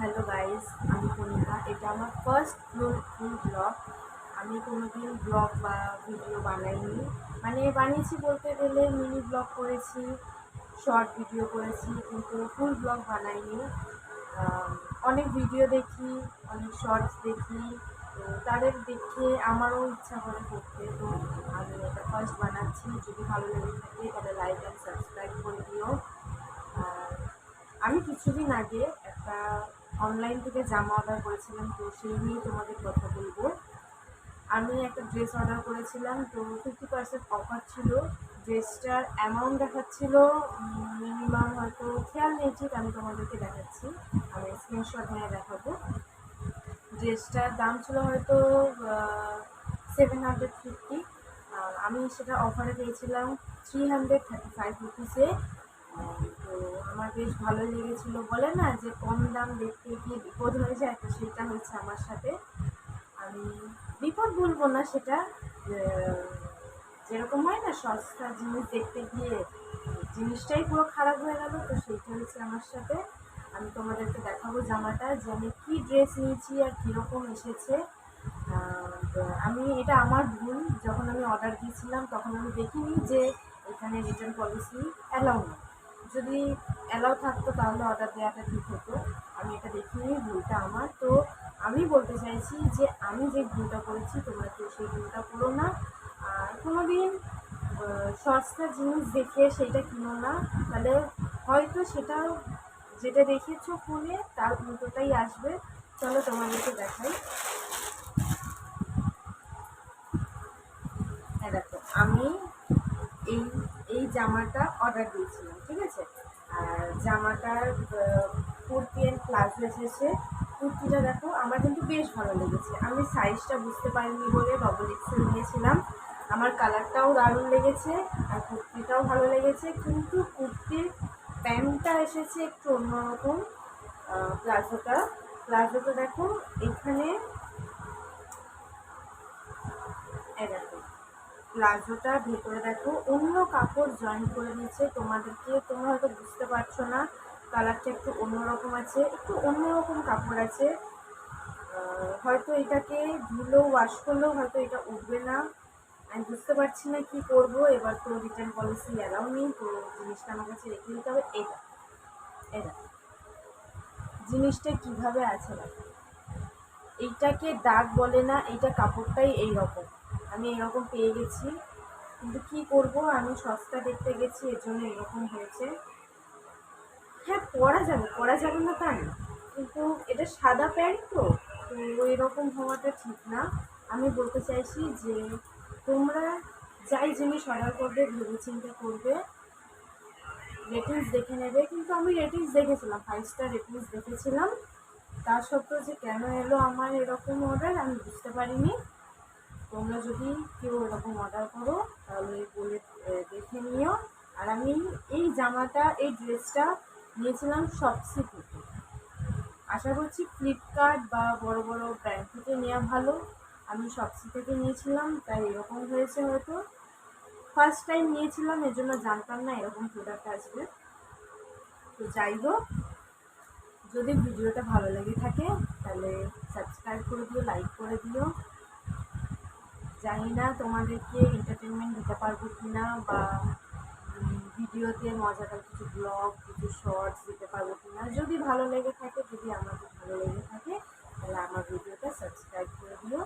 Hello guys, আমি কনিকা এটা আমার ফার্স্ট ফুল ব্লগ আমি কোনোদিন ব্লগ বা ভিডিও বানাইনি। মানে বানিয়েছি বলতে গেলে মিনি ব্লগ করেছি শর্ট ভিডিও করেছি, কিন্তু ফুল ব্লগ বানাইনি। অনেক ভিডিও দেখি, অনেক শর্টস দেখি। তাদের দেখে আমারও ইচ্ছা করে করতে। তো আমি এটা ফার্স্ট বানাচ্ছি। যদি ভালো লেগে থাকে তাহলে লাইক অ্যান্ড সাবস্ক্রাইব করে দিও। আমি কিছুদিন আগে একটা অনলাইন থেকে জামা অর্ডার করেছিলাম, তো সেই নিয়ে তোমাদের কথা বলব। আমি একটা ড্রেস অর্ডার করেছিলাম, তো ফিফটি পার্সেন্ট অফার ছিল। ড্রেসটার অ্যামাউন্ট দেখাচ্ছিল মিনিমাম হয়তো খেয়াল নেই ঠিক, আমি তোমাদেরকে দেখাচ্ছি। আমি স্ক্রিনশট নিয়ে দেখাবো। ড্রেসটার দাম ছিল হয়তো সেভেন হান্ড্রেড ফিফটি আমি সেটা অফারে পেয়েছিলাম থ্রি হান্ড্রেড থার্টি ফাইভ রুপিসে তো আমার বেশ ভালো লেগেছিল। বলে না যে কম দাম দেখতে গিয়ে বিপদ হয়ে যায়, তো সেটা হয়েছে আমার সাথে। আমি বিপদ বলব না সেটা যেরকম হয় না সস্তা জিনিস দেখতে গিয়ে জিনিসটাই পুরো খারাপ হয়ে গেল, তো সেইটা হয়েছে আমার সাথে। আমি তোমাদেরকে দেখাবো জামাটা, যে আমি কী ড্রেস নিয়েছি আর কীরকম এসেছে। আমি, এটা আমার ভুল। যখন আমি অর্ডার দিয়েছিলাম, তখন আমি দেখিনি যে এখানে রিটার্ন পলিসি অ্যালাউ না যদি অ্যালাউ থাকতো তাহলে অর্ডার দেওয়াটা ঠিক হতো। আমি এটা দেখিনি, ভুলটা আমার। তো আমি বলতে চাইছি যে আমি যে ভুলটা করেছি, তোমরা কেউ সেই ভুলটা করো না। আর কোনো দিন সস্তা জিনিস দেখে সেটা কিনো না। তাহলে হয়তো সেটা যেটা দেখেছ ফোনে তার উল্টোটাই আসবে। চলো তোমাদেরকে দেখাই। হ্যাঁ দেখো, আমি এই এই জামাটা অর্ডার দিয়েছিলাম, ঠিক আছে? আর জামাটার কুর্তি অ্যান্ড প্লাজো এসেছে। কুর্তিটা দেখো, আমার কিন্তু বেশ ভালো লেগেছে। আমি সাইজটা বুঝতে পারিনি বলে ডবল এক্সেল নিয়েছিলাম। আমার কালারটাও দারুণ লেগেছে আর কুর্তিটাও ভালো লেগেছে। কিন্তু কুর্তির প্যান্টটা এসেছে একটু অন্যরকম প্লাজোটা। প্লাজোটা দেখো, এই দেখো প্লাজোটা ভেতরে দেখো, অন্য কাপড় জয়েন করে দিয়েছে তোমাদেরকে। তোমরা হয়তো বুঝতে পারছ না কালারটা একটু অন্যরকম আছে, একটু অন্যরকম কাপড় আছে। হয়তো এটাকে ধুলেও ওয়াশ করলেও হয়তো এটা উঠবে না। আমি বুঝতে পারছি না কি করব, এবার তো রিটার্ন পলিসি অ্যালাউ নেই, তো জিনিসটা আমার কাছে রেখে দিতে হবে, এটা। এটা। জিনিসটা কীভাবে আছে এইটাকে দাগ বলে না, এইটা কাপড়টাই এই রকম আমি এরকম পেয়ে গেছি। কিন্তু কি করব? আমি সস্তা দেখতে গেছি এর জন্য এরকম হয়েছে। হ্যাঁ পরা যাবে পরা যাবে না তা না। কিন্তু এটা সাদা প্যান্ট তো তো এরকম হওয়াটা ঠিক না। আমি বলতে চাইছি যে, তোমরা যাই জিনিস অর্ডার করবে, ভেবে চিন্তা করবে। রেটিংস দেখে নেবে। কিন্তু আমি রেটিংস দেখেছিলাম ফাইভ স্টার রেটিংস দেখেছিলাম। তা সত্ত্বেও যে কেন এলো আমার এরকম অর্ডার আমি বুঝতে পারিনি। তোমরা যদি কেউ এরকম অর্ডার করো, তাহলে বলে দেখে নিও। আর আমি এই জামাটা, এই ড্রেসটা নিয়েছিলাম শপসি থেকে। আশা করছি ফ্লিপকার্ট বা বড় বড় ব্র্যান্ড থেকে নেওয়া ভালো। আমি শপসি থেকে নিয়েছিলাম, তাই এরকম হয়েছে হয়তো। ফার্স্ট টাইম নিয়েছিলাম, এর জন্য জানতাম না এরকম প্রোডাক্ট আসবে। তো যাই হোক, যদি ভিডিওটা ভালো লেগে থাকে, তাহলে সাবস্ক্রাইব করে দিও লাইক করে দিও। জানি না তোমাদেরকে এন্টারটেনমেন্ট দিতে পারব কি না বা ভিডিওতে মজাদার কিছু ব্লগ কিছু শর্টস দিতে পারব কি না যদি ভালো লেগে থাকে, যদি আমাকে ভালো লেগে থাকে, তাহলে আমার ভিডিওটা সাবস্ক্রাইব করে দিও।